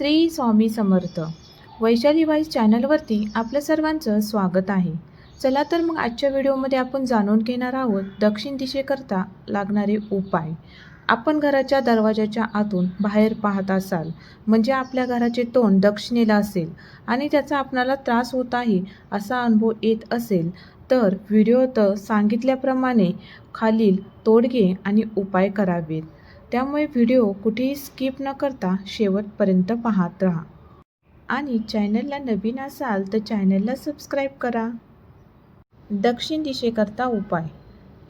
Shri Swami Samarth. Vaishali wise चॅनलवरती आपल्या सर्वांचं स्वागत आहे. चला तर मग आजच्या व्हिडिओमध्ये आपण जाणून घेणार आहोत दक्षिण दिशेकरता लागणारे उपाय. आपण घराच्या दरवाजाच्या आतून बाहेर पाहत असाल म्हणजे आपल्या घराचे तोंड दक्षिणेला असेल आणि त्याचा आपणाला त्रास होत आहे असा अनुभव येत असेल तर व्हिडिओत सांगितल्याप्रमाणे खालील तोडगे आणि उपाय करावेत. त्यामुळे व्हिडिओ कुठेही स्किप न करता शेवटपर्यंत पाहत राहा. आणि चॅनलला नवीन असाल तर चॅनलला सबस्क्राईब करा. दक्षिण दिशेकरता उपाय.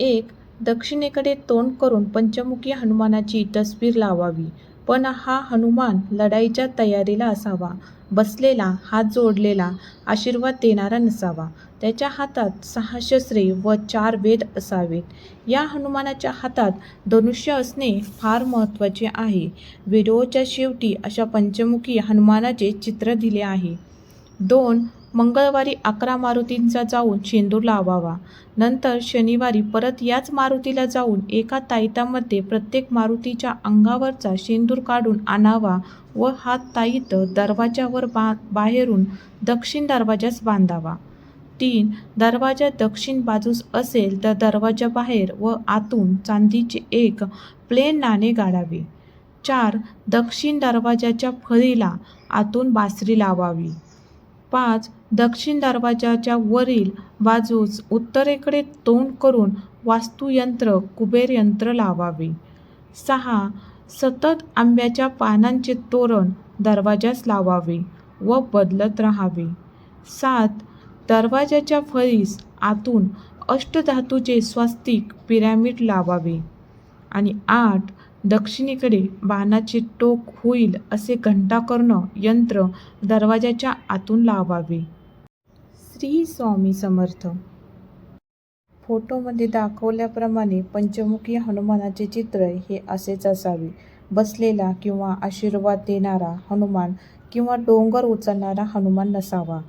एक दक्षिणेकडे तोंड करून पंचमुखी हनुमानाची तस्वीर लावावी. पण हा हनुमान लढाईच्या तयारीला असावा. बसलेला हात जोडलेला आशीर्वाद देणारा नसावा. त्याच्या हातात सहा शस्त्रे व चार वेद असावेत. या हनुमानाच्या हातात धनुष्य असणे फार महत्त्वाचे आहे. व्हिडिओच्या शेवटी अशा पंचमुखी हनुमानाचे चित्र दिले आहे. दोन मंगळवारी अकरा मारुतींचा जाऊन शेंदूर लावावा नंतर शनिवारी परत याच मारुतीला जाऊन एका ताईतामध्ये प्रत्येक मारुतीच्या अंगावरचा शेंदूर काढून आणावा व हा ताईत दरवाजावर बा बाहेरून दक्षिण दरवाजास बांधावा. तीन दरवाजा दक्षिण बाजूस असेल तर दरवाजाबाहेर व आतून चांदीचे एक प्लेन नाणे गाडावे. चार दक्षिण दरवाजाच्या फळीला आतून बासरी लावावी. पाच दक्षिण दरवाजाच्या वरील बाजूस उत्तरेकडे तोंड करून वास्तुयंत्र कुबेर यंत्र लावावे. सहा सतत आंब्याच्या पानांचे तोरण दरवाजास लावावे व बदलत राहावे. सात दरवाजाच्या फळीस आतून अष्टधातूचे स्वस्तिक पिरॅमिड लावावे. आणि आठ दक्षिणेकडे बाणाचे टोक होईल असे घंटाकर्ण यंत्र दरवाजाच्या आतून लावावे. श्री स्वामी समर्थ. फोटोमध्ये दाखवल्याप्रमाणे पंचमुखी हनुमानाचे चित्र हे असेच असावे. बसलेला किंवा आशीर्वाद देणारा हनुमान किंवा डोंगर उचलणारा हनुमान नसावा.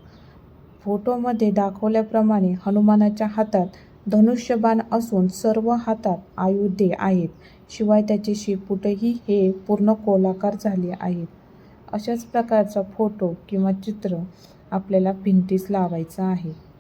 फोटोमध्ये दाखवल्याप्रमाणे हनुमानाच्या हातात धनुष्यबाण असून सर्व हातात आयुधे आहेत. शिवाय त्याचे शेपूटही हे पूर्ण गोलाकार झाले आहेत. अशाच प्रकारचा फोटो किंवा चित्र आपल्याला भिंतीस लावायचा आहे.